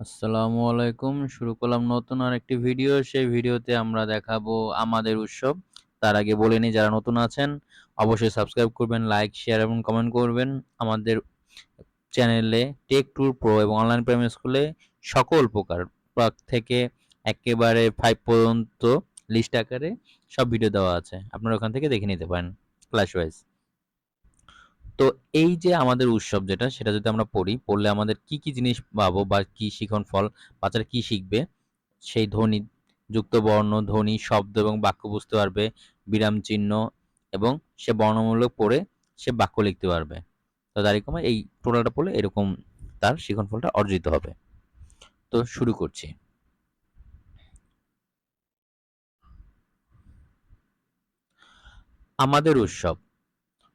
আসসালামু আলাইকুম। শুরু করলাম নতুন আরেকটি ভিডিও। সেই ভিডিওতে আমরা দেখাবো আমাদের উৎসব। তার আগে বলে নিই, যারা নতুন আছেন, অবশ্যই সাবস্ক্রাইব করবেন, লাইক, শেয়ার এবং কমেন্ট করবেন। আমাদের চ্যানেলে টেক ট্যুর প্রো এবং অনলাইন প্রাইমারি স্কুলে সকল প্রকার প্রাক থেকে একেবারে ফাইভ পর্যন্ত লিস্ট আকারে সব ভিডিও দেওয়া আছে। আপনারা ওখান থেকে দেখে নিতে পারেন। ক্লাস ওয়াইজ তো এই যে আমাদের উৎসব যেটা, সেটা যদি আমরা পড়ি, পড়লে আমাদের কি কি জিনিস পাবো বা কি শিখন ফল বাচ্চারা কি শিখবে? সেই ধ্বনি, যুক্ত বর্ণ, ধ্বনি, শব্দ এবং বাক্য বুঝতে পারবে, বিরাম চিহ্ন এবং সে বর্ণমূলক পড়ে সে বাক্য লিখতে পারবে। তো দাঁড়িয়ে এই টোটালটা পড়লে এরকম তার শিখন ফলটা অর্জিত হবে। তো শুরু করছি। আমাদের উৎসব।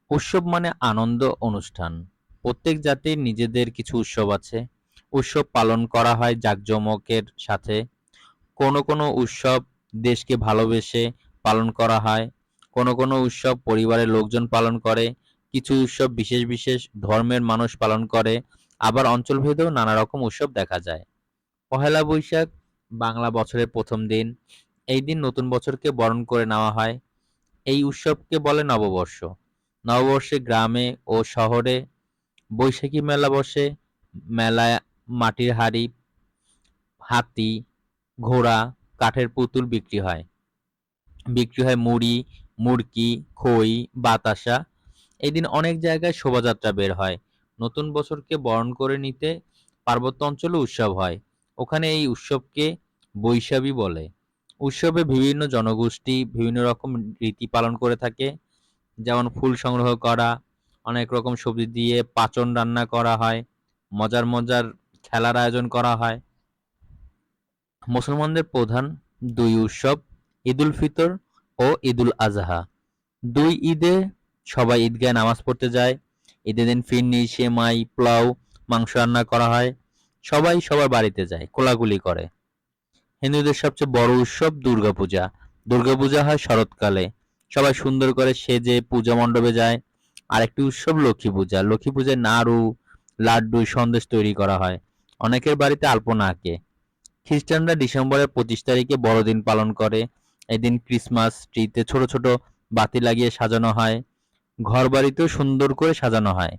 উৎসব মানে আনন্দ অনুষ্ঠান। প্রত্যেক জাতির নিজেদের কিছু উৎসব আছে। উৎসব পালন করা হয় জাঁকজমকের সাথে। কোনো কোনো উৎসব দেশকে ভালোবেসে পালন করা হয়। কোনো কোনো উৎসব পরিবারের লোকজন পালন করে। কিছু উৎসব বিশেষ বিশেষ ধর্মের মানুষ পালন করে। আবার অঞ্চলভেদেও নানা রকম উৎসব দেখা যায়। পহেলা বৈশাখ, বাংলা বছরের প্রথম দিন। এই দিন নতুন বছরকে বরণ করে নেওয়া হয়। এই উৎসবকে বলে নববর্ষ। নববর্ষে গ্রামে ও শহরে বৈশাখী মেলা বসে। মেলায় মাটির হাড়ি, হাতি, ঘোড়া, কাঠের পুতুল বিক্রি হয়। বিক্রি হয় মুড়ি মুরকি খই, বাতাসা। এদিন অনেক জায়গায় শোভাযাত্রা বের হয়। নতুন বছরকে বরণ করে নিতে পার্বত্য অঞ্চলে উৎসব হয়। ওখানে এই উৎসবকে বৈশাখী বলে। উৎসবে বিভিন্ন জনগোষ্ঠী বিভিন্ন রকম রীতি পালন করে থাকে। যেমন ফুল সংগ্রহ করা, অনেক রকম সবজি দিয়ে পাচন রান্না করা হয়, মজার মজার খেলার আয়োজন করা হয়। মুসলমানদের প্রধান দুই উৎসব ঈদুল ফিতর ও ঈদুল আজহা দুই ঈদে সবাই ঈদগায় নামাজ পড়তে যায়। ঈদের দিন ফিরনি সেমাই পোলাও, মাংস রান্না করা হয়। সবাই সবার বাড়িতে যায় কোলাগুলি করে। হিন্দুদের সবচেয়ে বড় উৎসব দুর্গাপূজা। দুর্গাপূজা হয় শরৎকালে। সবাই সুন্দর করে সেজে পূজা মণ্ডপে যায়। আর একটি উৎসব লক্ষ্মী পূজা। লক্ষ্মী পূজায় নাড়ু, লাড্ডু, সন্দেশ তৈরি করা হয়। অনেকের বাড়িতে আলপনা আঁকে। খ্রিস্টানরা ডিসেম্বরের পঁচিশ তারিখে বড়দিন পালন করে। এদিন ক্রিসমাস ট্রিতে ছোট ছোট বাতি লাগিয়ে সাজানো হয়। ঘর বাড়িতেও সুন্দর করে সাজানো হয়।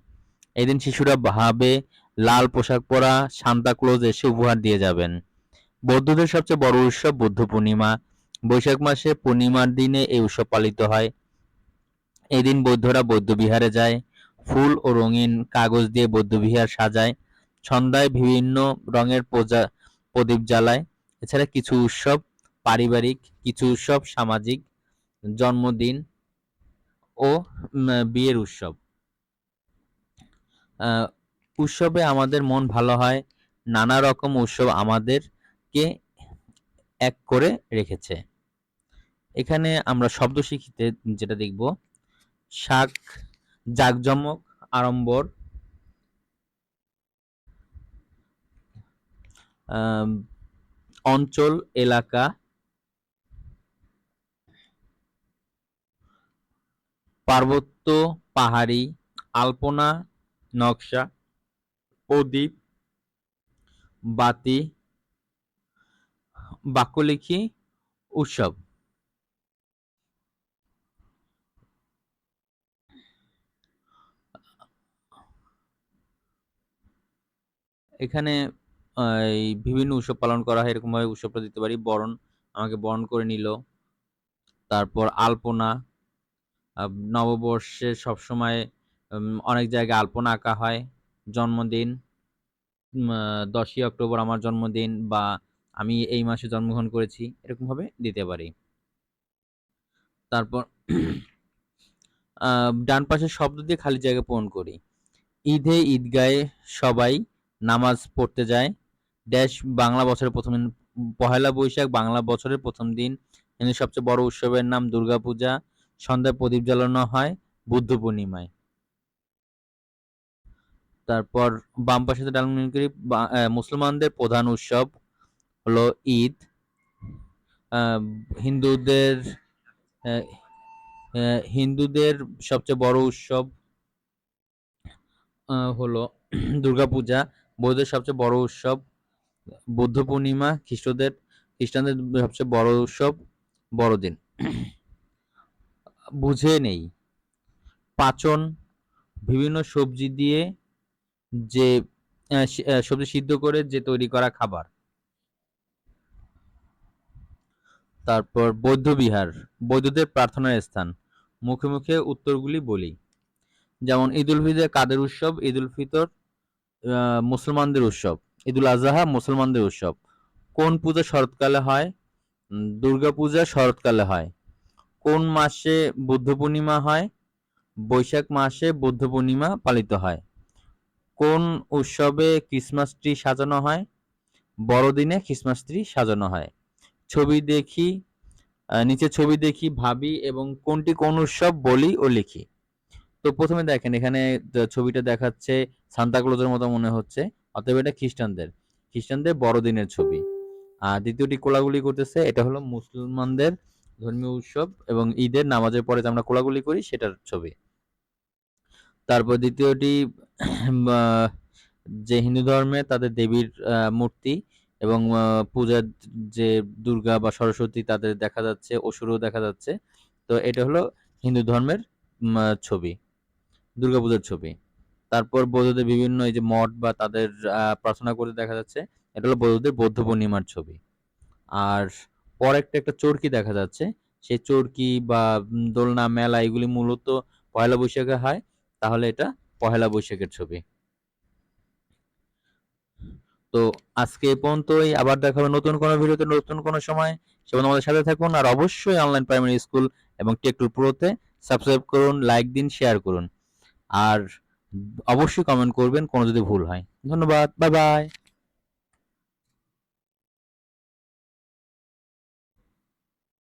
এদিন শিশুরা ভাবে, লাল পোশাক পরা, সান্তা ক্লোজ এসে উপহার দিয়ে যাবেন। বৌদ্ধদের সবচেয়ে বড় উৎসব বুদ্ধ পূর্ণিমা। বৈশাখ মাসে পূর্ণিমার দিনে এই উৎসব পালিত হয়। এই দিন বৌদ্ধরা বৌদ্ধবিহারে যায়, ফুল ও রঙিন কাগজ দিয়ে বৌদ্ধবিহার সাজায় সন্ধ্যায় বিভিন্ন রঙের পূজা, প্রদীপ জ্বালায়। এছাড়া কিছু উৎসব পারিবারিক, কিছু উৎসব সামাজিক, জন্মদিন ও বিয়ের উৎসব। উৎসবে আমাদের মন ভালো হয়, নানা রকম উৎসব আমাদেরকে এক করে রেখেছে। এখানে আমরা শব্দ শিখিতে যেটা দেখব, শাক, জাকজমক, আড়ম্বর অঞ্চল, এলাকা, পার্বত্য, পাহাড়ি, আলপনা, নকশা, প্রদীপ, বাতি বাক্যলিখি উৎসব। এখানে এই বিভিন্ন উৎসব পালন করা হয়, এরকমভাবে উৎসবটা দিতে পারি। বরণ, আমাকে বরণ করে নিল। তারপর আলপনা। নববর্ষে সবসময় অনেক জায়গায় আলপনা আঁকা হয়। জন্মদিন দশই অক্টোবর আমার জন্মদিন বা আমি এই মাসে জন্মগ্রহণ করেছি এরকমভাবে দিতে পারি তারপর ডান পাশের শব্দ দিয়ে খালি জায়গা পূরণ করি ঈদে ঈদগায়ে সবাই নামাজ পড়তে যায় ড্যাশ বাংলা বছরের প্রথম দিন পহেলা বৈশাখ বাংলা বছরের প্রথম দিন কিন্তু সবচেয়ে বড় উৎসবের নাম দুর্গাপূজা সন্ধ্যায় প্রদীপ জ্বালানো হয় বুদ্ধ পূর্ণিমায় তারপর বাম পাশে করি মুসলমানদের প্রধান উৎসব হলো ঈদ। হিন্দুদের হিন্দুদের সবচেয়ে বড় উৎসব হলো দুর্গাপূজা। বৌদ্ধের সবচেয়ে বড় উৎসব বুদ্ধ পূর্ণিমা, খ্রিস্টদের, খ্রিস্টানদের সবচেয়ে বড় উৎসব বড়দিন। বুঝে নেই। পাচন, বিভিন্ন সবজি দিয়ে যে সবজি সিদ্ধ করে যে তৈরি করা খাবার। তারপর বৌদ্ধবিহার বৌদ্ধদের প্রার্থনার স্থান। মুখে মুখে উত্তরগুলি বলি। যেমন ঈদ উল ফিতর কাদের উৎসব ঈদ উল ফিতর মুসলমানদের উৎসব ঈদুল আজহা মুসলমানদের উৎসব। কোন পূজা শরৎকালে হয়? উম, দুর্গা পূজা শরৎকালে হয়। কোন মাসে বুদ্ধ পূর্ণিমা হয়? বৈশাখ মাসে বুদ্ধ পূর্ণিমা পালিত হয়। কোন উৎসবে ক্রিসমাস ট্রি সাজানো হয়? বড়দিনে ক্রিসমাস ট্রি সাজানো হয়। ছবি দেখি নিচে ছবি দেখি, ভাবি এবং কোনটি কোন উৎসব বলি ও লিখি। তো প্রথমে দেখেন, এখানে ছবিটা দেখাচ্ছে সান্তা ক্লজের মতো মনে হচ্ছে, অতএব এটা খ্রিস্টানদের। খ্রিস্টানদের বড়দিনের ছবি। আর দ্বিতীয়টি কোলাগুলি করতেছে, এটা হলো মুসলমানদের ধর্মীয় উৎসব এবং ঈদের নামাজের পরে যে আমরা কোলাগুলি করি, সেটার ছবি। তারপর দ্বিতীয়টি যে হিন্দু ধর্মে তাদের দেবীর মূর্তি এবং পূজার যে দুর্গা বা সরস্বতী তাদের দেখা যাচ্ছে, অসুরও দেখা যাচ্ছে। তো এটা হলো হিন্দু ধর্মের ছবি দুর্গাপূজার ছবি। তারপর বৌদ্ধদের বিভিন্ন এই যে মঠ বা তাদের প্রার্থনা করতে দেখা যাচ্ছে, এটা হলো বৌদ্ধদের বৌদ্ধ পূর্ণিমার ছবি। আর পর একটা একটা চরকি দেখা যাচ্ছে, সেই চরকি বা দোলনা, মেলা এগুলি মূলত পয়লা বৈশাখে হয়, তাহলে এটা পহেলা বৈশাখের ছবি। তো আজকে পর্যন্তই। আবার দেখা হবে নতুন কোনো ভিডিওতে, নতুন কোনো সময়। সেবন আমাদের সাথে থাকুন আর অবশ্যই অনলাইন প্রাইমারি স্কুল এবং টেকটুল প্রোতে সাবস্ক্রাইব করুন লাইক দিন শেয়ার করুন। আর অবশ্যই কমেন্ট করবেন, কোনো যদি ভুল হয়। ধন্যবাদ বাই বাই